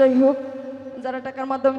যাই হোক যারা টাকার মাধ্যমে